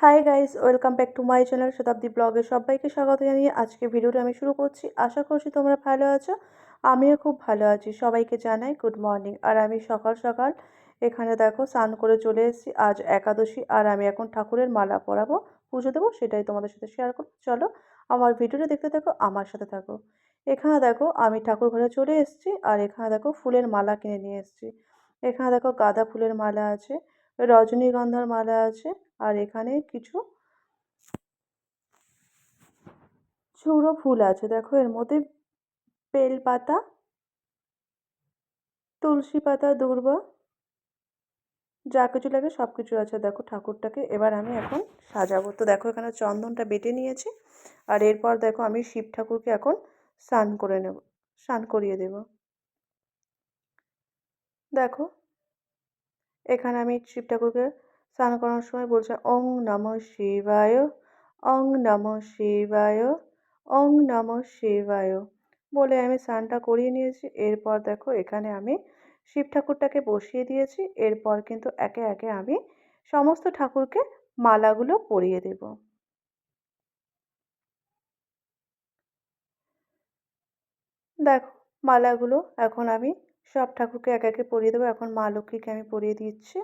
Hi guys welcome back to my channel Shatabdi ব্লগে সবাইকে স্বাগত জানিয়ে আজকে ভিডিওটা আমি শুরু করছি। আশা করছি তোমরা ভালো আছো, আমিও খুব ভালো আছি। সবাইকে জানাই গুড মর্নিং আর আমি সকাল সকাল এখানে দেখো স্নান করে চলে এসেছি, আজ একাদশী, আর আমি এখন ঠাকুরের মালা পরাবো, পুজো দেবো, সেটাই তোমাদের সাথে শেয়ার করব। চলো আমার ভিডিওটা দেখতে থাকো, আমার সাথে থাকো। এখানে দেখো আমি ঠাকুর ঘরে চলে এসেছি, আর এখানে দেখো ফুলের মালা কিনে নিয়ে এসেছি। এখানে দেখো গাঁদা ফুলের মালা আছে রজনীগন্ধার মালা আছে আর এখানে কিছু চূড়ো ফুল আছে। দেখো, এর মধ্যে বেল পাতা, তুলসী পাতা, দূর্বা, যা কিছু লাগে সব কিছু আছে। দেখো, ঠাকুরটাকে এবার আমি এখন সাজাবো। তো দেখো, এখানে চন্দনটা বেটে নিয়েছি আর এরপর দেখো, আমি শিব ঠাকুরকে এখন স্নান করে নেব, স্নান করিয়ে দেব। দেখো এখানে আমি শিব ঠাকুরকে স্নান করানোর সময় বলছে, ওং নম শিবায়, ওং নম শিবায়, ওং নম শিবায়। বলে আমি স্নানটা করিয়ে নিয়েছি। এরপর দেখো এখানে আমি শিব ঠাকুরটাকে বসিয়ে দিয়েছি। এরপর কিন্তু একে একে আমি সমস্ত ঠাকুরকে মালাগুলো পরিয়ে দেব। দেখো, মালাগুলো এখন আমি সব ঠাকুরকে এক একে পরিয়ে দেবো। এখন মা লক্ষ্মীকে আমি পরিয়ে দিচ্ছি।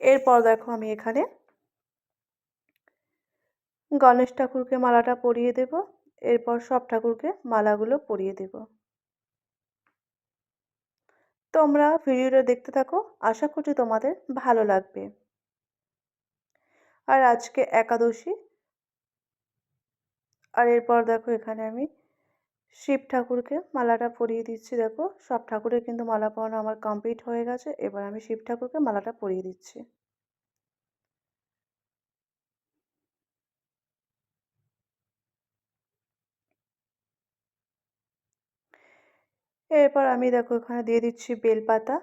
এরপর দেখো আমি এখানে গণেশ ঠাকুরকে মালাটা পরিয়ে দেব। এরপর সব ঠাকুরকে মালাগুলো পরিয়ে দেব। তোমরা ভিডিওটা দেখতে থাকো। আশা করছি তোমাদের ভালো লাগবে। আর আজকে একাদশী আর এরপর দেখো এখানে আমি শিব ঠাকুরকে মালাটা পরিয়ে দিচ্ছি। দেখো সব ঠাকুরের কিন্তু মালা পরানো আমার কমপ্লিট হয়ে গেছে। এবার আমি শিব ঠাকুরকে মালাটা পরিয়ে দিচ্ছি। এরপর আমি দেখো এখানে দিয়ে দিচ্ছি বেলপাতা।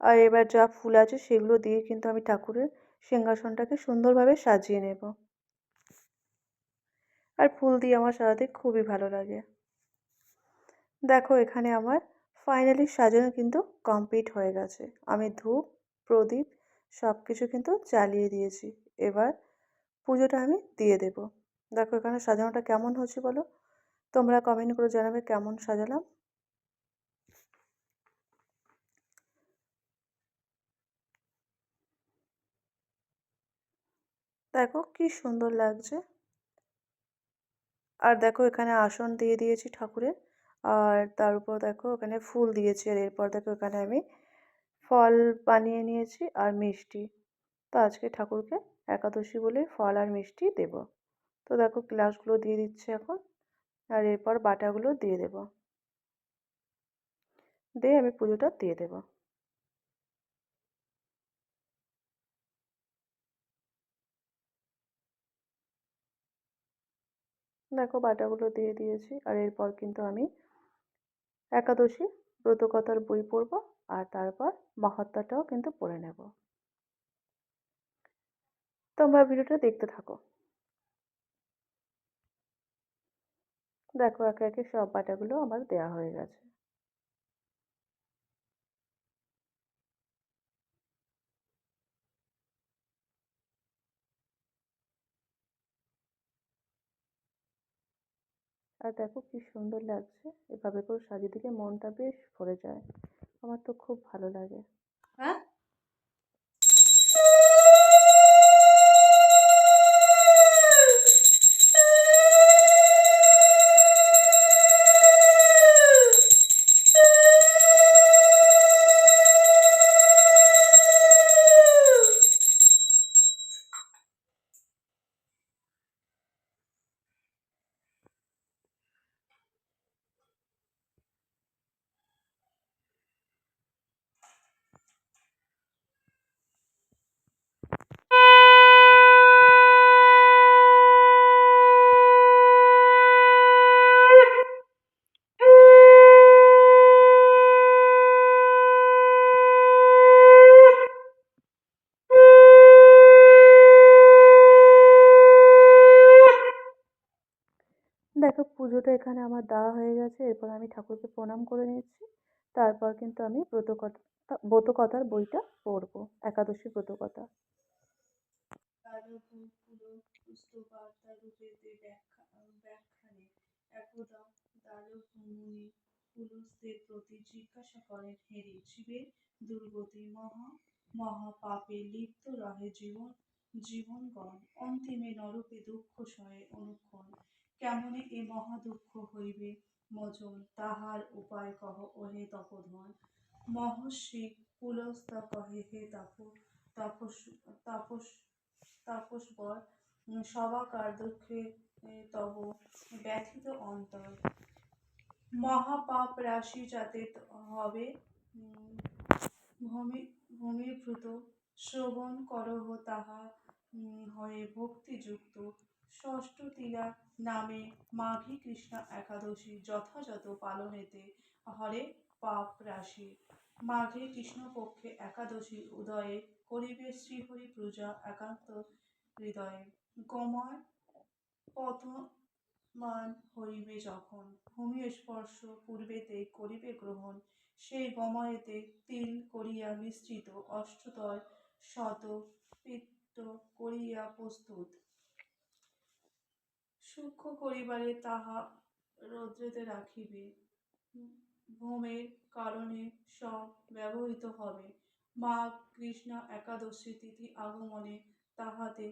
আর এবার যা ফুল আছে সেগুলো দিয়ে কিন্তু আমি ঠাকুরের সিংহাসনটাকে সুন্দরভাবে সাজিয়ে নেব। আর ফুল দিয়ে আমার সাজাতে খুবই ভালো লাগে। দেখো, এখানে আমার ফাইনালি সাজানো কিন্তু কমপ্লিট হয়ে গেছে। আমি ধূপ, প্রদীপ সব কিছু কিন্তু জ্বালিয়ে দিয়েছি। এবার পুজোটা আমি দিয়ে দেব। দেখো, এখানে সাজানোটা কেমন হচ্ছে বলো? তোমরা কমেন্ট করে জানাবে কেমন সাজালাম। দেখো, কি সুন্দর লাগছে। আর দেখো এখানে আসন দিয়ে দিয়েছি ঠাকুরের। আর তার উপর দেখো এখানে ফুল দিয়েছি আর এরপর দেখো এখানে আমি ফল বানিয়ে নিয়েছি আর মিষ্টি। তো আজকে ঠাকুরকে একাদশী বলে ফল আর মিষ্টি দেব। তো দেখো গ্লাসগুলো দিয়ে দিচ্ছে এখন আর এরপর বাটাগুলো দিয়ে দেব। দিয়ে আমি পুজোটা দিয়ে দেবো। দেখো বাটাগুলো দিয়ে দিয়েছি। আর এরপর কিন্তু আমি একাদশী ব্রতকথার বই পড়ব আর তারপর মহাত্মাটাও কিন্তু পড়ে নেব। তোমরা ভিডিওটা দেখতে থাকো। দেখো একে একে সব বাটাগুলো আমার দেওয়া হয়ে গেছে। আর দেখো কি সুন্দর লাগছে। এভাবে করে সাজিয়ে দিলে মনটা বেশ ভরে যায়। আমার তো খুব ভালো লাগে। হ্যাঁ? পুজোটা এখানে আমার দেওয়া হয়ে গেছে এরপর আমি ঠাকুরকে প্রণাম করে নিচ্ছি তারপর কিন্তু আমি ব্রত ব্রতকথার বইটা পড়ব একাদশী ব্রতকথা জীবন জীবনগণ অন্তিমে নরকে দুঃখ সয়ে অনুক্ষণ কেমনে এ মহা দুঃখ হইবে মোচন তাহার উপায় কহ, ওহে তপোধন। মহর্ষি পুলস্তা কহে, হে তাপ, তাপস তাপস, তাপসবর সবাকার দুঃখে তব ব্যথিত অন্তর। মহাপাপ রাশি যাতে হবে ভূমি, ভূমিভূত, শ্রবণ করহ তাহা হয়ে ভক্তিযুক্ত। ষষ্ঠ তিলা নামে মাঘী কৃষ্ণা একাদশী যথাযথ পালনেতে হরে পাপ রাশি। মাঘে কৃষ্ণপক্ষে একাদশী উদয়ে করিবে শ্রীহরি পূজা একান্ত হৃদয়ে। গময় পথমান হইবে যখন ভূমি স্পর্শ পূর্বেতে করিবে গ্রহণ, সেই গময়েতে তিল করিয়া মিশ্রিত অষ্টদয় শত পিত্ত করিয়া প্রস্তুত। সূক্ষ্ম করিবারে তাহা রৌদ্রেতে রাখিবে। ভূমের কারণে সব ব্যবহৃত হবে। মাঘ কৃষ্ণা একাদশী তিথি আগমনে তাহাতে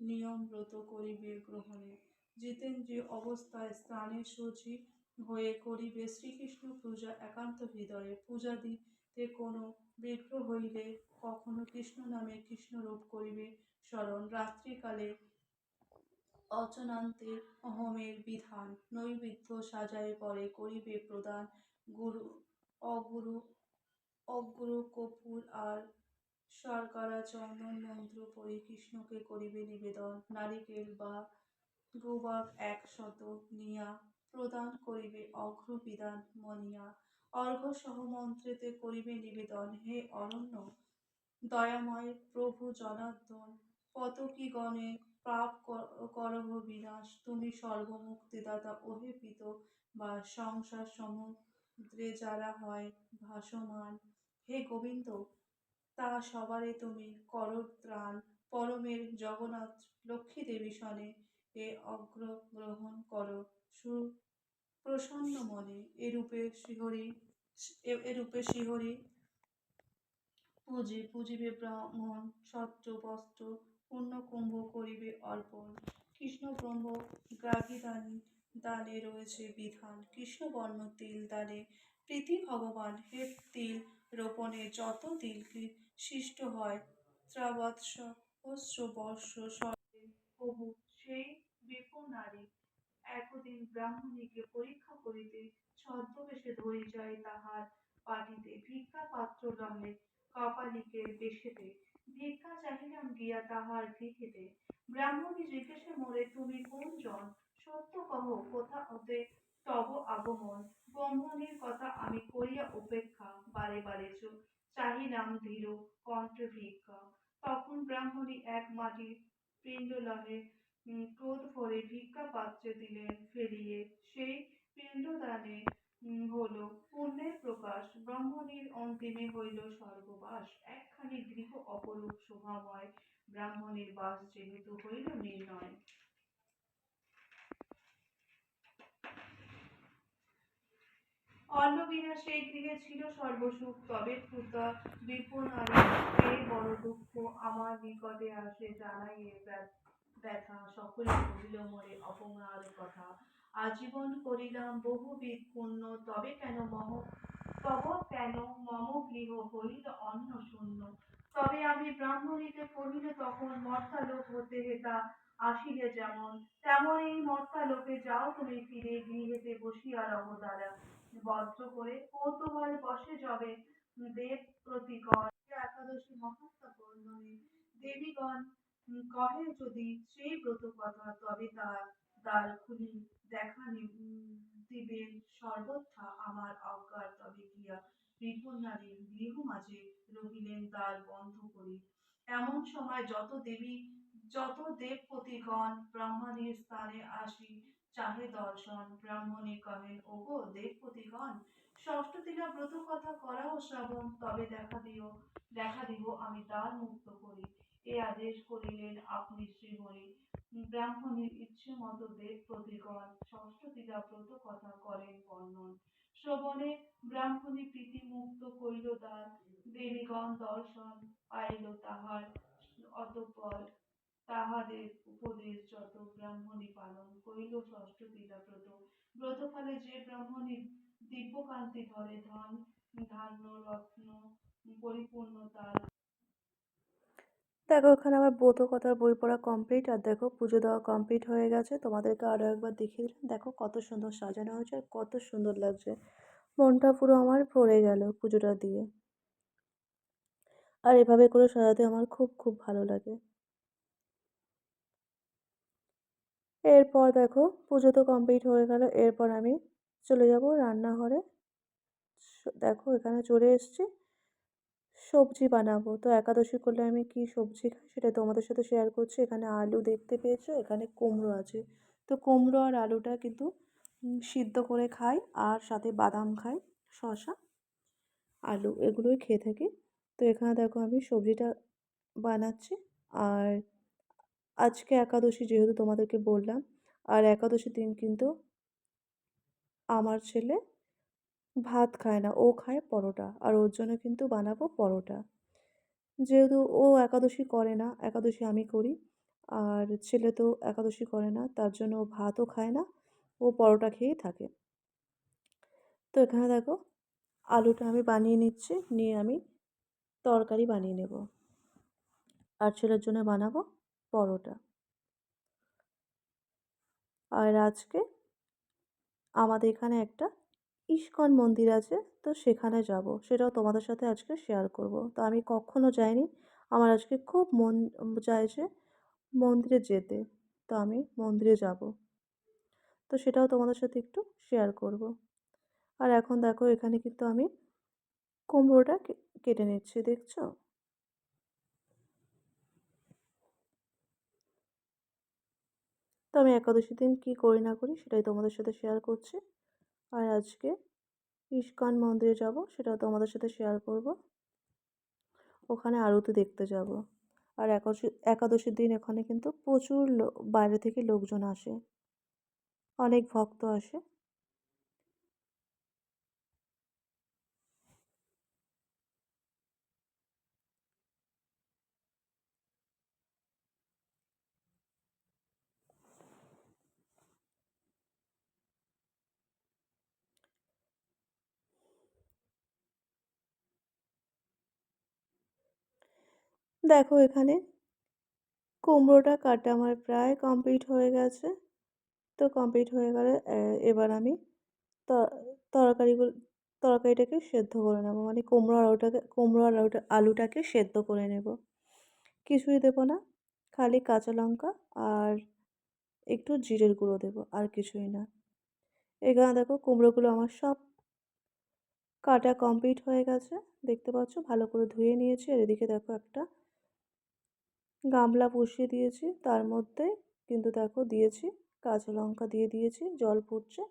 নিয়মব্রত করিবে গ্রহণে। জিতেন্দ্রীয় অবস্থায় স্থানে সূচি হয়ে করিবে, শ্রীকৃষ্ণ পূজা একান্ত হৃদয়ে। পূজা দিতে কোনো বিগ্রহ হইলে কখনো কৃষ্ণ নামে কৃষ্ণরূপ করিবে স্মরণ। রাত্রিকালে অচনান্তে হোমের বিধান। নৈবেদ্য সাজায় পরে করিবে প্রদান। গুরু, অগুরু অগুরু কপুর আর শর্করা চন্দন মন্ত্র পড়ি কৃষ্ণকে করিবে নিবেদন। নারিকেল বা গুবাক একশত নিয়া প্রদান করিবে অঘ্রবিধান মনিয়া। অর্ঘ্য সহ মন্ত্রেতে করিবে নিবেদন। হে অরণ্য, দয়াময় প্রভু জনার্দন পতকি গণে পাপ ক- করহ বিনাশ। তুমি সর্বমুক্তিদাতা ওহে পিত বা সংসার সমুদ্রে যারা হয় ভাসমান। হে গোবিন্দ, তা সবারে তুমি করো ত্রাণ। পরমের জগন্নাথ লক্ষ্মী দেবী সনে এ অগ্রগ্রহণ করো। সু প্রসন্ন মনে এরূপে শিহরি এরূপে শ্রীহরি পূজি, পূজিবে ব্রাহ্মণ, সত্য, বস্ত্র পূর্ণকুম্ভ করিবে অর্পণ। কৃষ্ণ ব্রহ্ম গ্রাগী দান দানে রয়েছে বিধান। কৃষ্ণবর্ণ তিল দানে প্রীতি ভগবান, হে তিল রোপণে যত তিল সৃষ্ট হয় ত্রাবৎ সহস্র বর্ষ সর্বে। প্রভু, সেই বিপুল নারী একদিন ব্রাহ্মণীকে পরীক্ষা করিতে ছদ্মবেশে ধরি যায় তাহার পাটিতে ভিক্ষা পাত্র লহে কপালিকের বেশেতে ভিক্ষা চাহিলাম গিয়া তাহার গৃহেতে। ব্রাহ্মণী জিজ্ঞাসা মোরে, তুমি কোন জন সত্য কহ, কোথা হতে তব আগমন। ব্রাহ্মণীর কথা আমি করিয়া উপেক্ষা, বারে বারে চাহিলাম ধীর কণ্ঠে ভিক্ষা। তখন ব্রাহ্মণী এক মাটির পিণ্ড লহে ক্রোধ ভরে ভিক্ষা পাত্রে দিলেন, ফেলিয়ে সেই পিণ্ডদানে হলো পুণ্যের প্রকাশ, ব্রাহ্মণীর অন্তিমে হইল স্বর্গবাস। একখানি গৃহ অপরূপ শোভাময়, ব্রাহ্মণীর বাস যেহেতু হইল নির্ণয়। সেই গৃহে ছিল সর্বসুখ, তবে ক্ষুদা বড় দুঃখ আমার নিকটে আসে জানাই ব্যথা। সকলে মোরে অপমার কথা। আজীবন করিলাম বহুবিধ পুণ্য, তবে কেন মহ তব কেন মম গৃহ হইল অন্ন শূন্য। তবে আমি ব্রাহ্মণীকে কহিল তখন মর্তালোক হতে হেতা আসিলে যেমন, তেমন এই মর্তালোকে যাও তুমি ফিরে গৃহেতে বসিয়া রহ দ্বারা বদ্ধ করে কৌতূহল বসে যবে দেব প্রতিকর। একাদশী মহাত্মা বর্ণনে দেবীগণ কহে যদি সেই ব্রত কথা তবে তার দ্বার খুলি। দেখা নি- উম, দিবেন সর্বথা আমার অজ্ঞার তবে গিয়া বিপুল নারী গৃহ মাঝে রহিলেন দ্বার বন্ধ করি। এমন সময় যত দেবী যত দেবপতিগণ ব্রাহ্মণীর স্থানে আসি চাহে দর্শন ব্রাহ্মণী কহেন ওগো দেবপতিগণ ষষ্ঠতীকা ব্রত কথা করাও শ্রাবণ তবে দেখা দিও দেখা দিব আমি দ্বার মুক্ত করি। এ আদেশ করিলেন আপনি শ্রীহরি। ব্রাহ্মণের ইচ্ছে মতো দেব প্রতিগণ ষষ্ঠতীকা ব্রত কথা করেন বর্ণন শ্রবণে ব্রাহ্মণী প্রীতি মুক্ত কইল তার দেবীগণ দর্শন পাইল তাহার। অতঃপর তাহাদের উপদেশ যত ব্রাহ্মণী পালন করিল ষষ্ঠ তীকা ব্রত। ব্রতকালে যে ব্রাহ্মণী দিব্যকান্তি ধরে ধন, ধান্য, রত্ন পরিপূর্ণ তার দেখো, এখানে আমার বোধ কথার বই পড়া কমপ্লিট আর দেখো, পুজো দেওয়া কমপ্লিট হয়ে গেছে। তোমাদেরকে আরও একবার দেখিয়ে দিলাম। দেখো, কত সুন্দর সাজানো হয়েছে আর কত সুন্দর লাগছে। মনটা পুরো আমার ভরে গেল পুজোটা দিয়ে। আর এভাবে করে সাজাতে আমার খুব খুব ভালো লাগে। এরপর দেখো, পুজো তো কমপ্লিট হয়ে গেল। এরপর আমি চলে যাব রান্নাঘরে। দেখো, এখানে চলে এসেছি। সবজি বানাবো। তো একাদশী করলে আমি কি সবজি খাই সেটা তোমাদের সাথে শেয়ার করছি। এখানে আলু দেখতে পেয়েছ, এখানে কুমড়ো আছে। তো কুমড়ো আর আলুটা কিন্তু সিদ্ধ করে খাই আর সাথে বাদাম খাই, শসা, আলু এগুলোই খেয়ে থাকি। তো এখানে দেখো আমি সবজিটা বানাচ্ছি আর আজকে একাদশী যেহেতু তোমাদেরকে বললাম, আর একাদশীর দিন কিন্তু আমার ছেলে ভাত খায় না, ও খায় পরোটা। আর ওর জন্য কিন্তু বানাবো পরোটা। যেহেতু ও একাদশী করে না, একাদশী আমি করি। আর ছেলে তো একাদশী করে না, তার জন্য ও ভাতও খায় না, ও পরোটা খেয়েই থাকে। তো এখানে দেখো, আলুটা আমি বানিয়ে নিচ্ছি, নিয়ে আমি তরকারি বানিয়ে নেব। আর ছেলের জন্য বানাবো পরোটা। আর আজকে আমাদের এখানে একটা ইস্কন মন্দির আছে, তো সেখানে যাব। সেটাও তোমাদের সাথে আজকে শেয়ার করব। তো আমি কখনো যাইনি। আমার আজকে খুব মন চাইছে মন্দিরে যেতে। তো আমি মন্দিরে যাব। তো সেটাও তোমাদের সাথে একটু শেয়ার করব। আর এখন দেখো, এখানে কিন্তু আমি কুমড়োটা কেটে নিচ্ছি, দেখছ? তো আমি একাদশী দিন কী করি না করি, সেটাই তোমাদের সাথে শেয়ার করছি। আর আজকে ইস্কন মন্দিরে যাব, সেটাও তোমাদের সাথে শেয়ার করব। ওখানে আরতি দেখতে যাব। আর একাদশী, একাদশীর দিন এখানে কিন্তু প্রচুর বাইরে থেকে লোকজন আসে। অনেক ভক্ত আসে। দেখো এখানে। কুমড়োটা কাটা আমার প্রায় কমপ্লিট হয়ে গেছে। তো কমপ্লিট হয়ে গেলে এবার আমি তরকারিগুলো, তরকারিটাকে সেদ্ধ করে নেব। মানে কুমড়ো আলুটাকে, কুমড়ো আলুটা, আলুটাকে সেদ্ধ করে নেব। কিছুই দেবো না, খালি কাঁচা লঙ্কা আর একটু জিরের গুঁড়ো দেবো, আর কিছুই না। এখানে দেখো কুমড়োগুলো আমার সব কাটা কমপ্লিট হয়ে গেছে। দেখতে পাচ্ছ, ভালো করে ধুয়ে নিয়েছি। আর এদিকে দেখো একটা গামলা বসিয়ে দিয়েছি, তার মধ্যে কিন্তু দেখো দিয়েছি, কাঁচা লঙ্কা দিয়ে দিয়েছি, জল ফুটছে।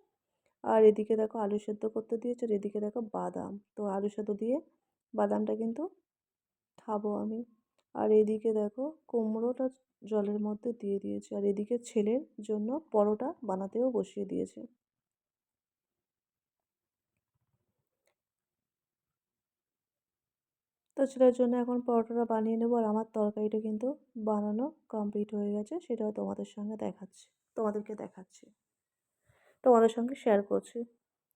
আর এদিকে দেখো আলু সেদ্ধ করতে দিয়েছি, আর এদিকে দেখো বাদাম। তো আলু সেদ্ধ দিয়ে বাদামটা কিন্তু খাব আমি। আর এদিকে দেখো কুমড়োটা জলের মধ্যে দিয়ে দিয়েছি, আর এদিকে ছেলের জন্য পরোটা বানাতেও বসিয়ে দিয়েছি। তো ছেলের জন্য এখন পরোটাটা বানিয়ে নেব আর আমার তরকারিটা কিন্তু বানানো কমপ্লিট হয়ে গেছে, সেটাও তোমাদের সঙ্গে দেখাচ্ছি, তোমাদেরকে দেখাচ্ছি, তোমাদের সঙ্গে শেয়ার করছি।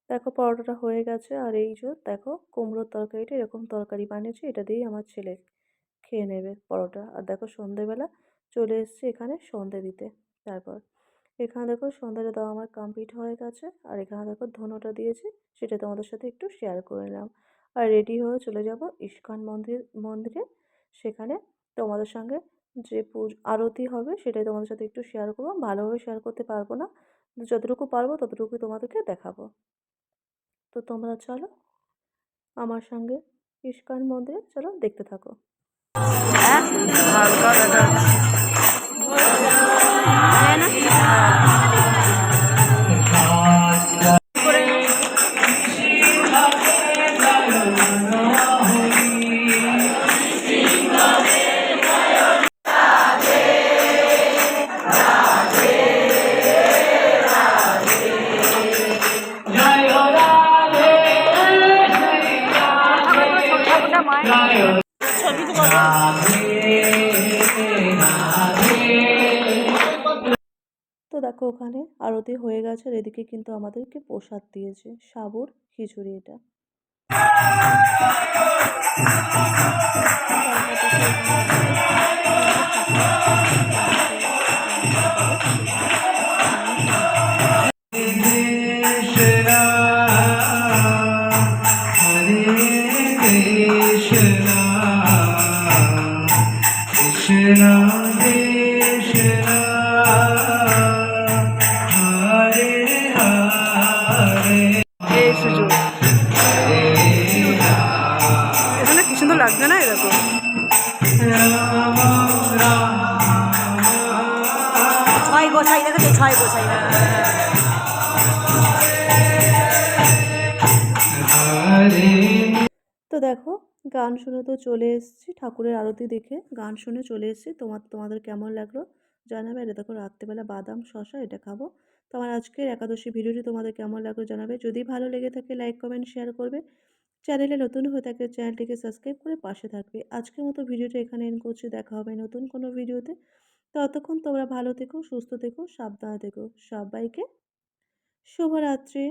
দেখো পরোটাটা হয়ে গেছে আর এই যে দেখো কুমড়োর তরকারিটা, এরকম তরকারি বানিয়েছি, এটা দিয়েই আমার ছেলে খেয়ে নেবে পরোটা। আর দেখো সন্ধেবেলা চলে এসেছি এখানে সন্ধে দিতে, তারপর এখানে দেখো সন্ধ্যাটা দেওয়া আমার কমপ্লিট হয়ে গেছে, আর এখানে দেখো ধনুটা দিয়েছি, সেটা তোমাদের সাথে একটু শেয়ার করে নিলাম। রেডি হয়ে চলে যাব ইস্কন মন্দির মন্দিরে। সেখানে তোমাদের সঙ্গে যে পুজ আরতি হবে সেটাই তোমাদের সাথে একটু শেয়ার করব। ভালোভাবে শেয়ার করতে পারব না। যতটুকু পারব ততটুকুই তোমাদেরকে দেখাবো। তো তোমরা চলো আমার সঙ্গে ইস্কন মন্দিরে চলো দেখতে থাকো। এটা ওখানে। আরতি হয়ে গেছে আর এদিকে কিন্তু আমাদেরকে প্রসাদ দিয়েছে। সাবুর খিচুড়ি এটা। Krishna, দেখো, গান শুনে তো চলে এসেছি। ঠাকুরের আরতি দেখে গান শুনে চলে এসেছি। তোমার, তোমাদের কেমন লাগল জানাবে? এটা দেখো রাত্রেবেলা বাদাম শশা এটা খাব। তো আমার আজকের একাদশী ভিডিওটি তোমাদের কেমন লাগল জানাবে? যদি ভালো লেগে থাকে লাইক কমেন্ট শেয়ার করবে। চ্যানেলে নতুন হয়ে থাকলে চ্যানেলটিকে সাবস্ক্রাইব করে পাশে থাকবে। আজকের মতো ভিডিওটা এখানে এন্ড করছি। দেখা হবে নতুন কোনো ভিডিওতে। ততক্ষণ তোমরা ভালো থেকো, সুস্থ থেকো, সাবধানে থেকো। সবাইকে শুভরাত্রি।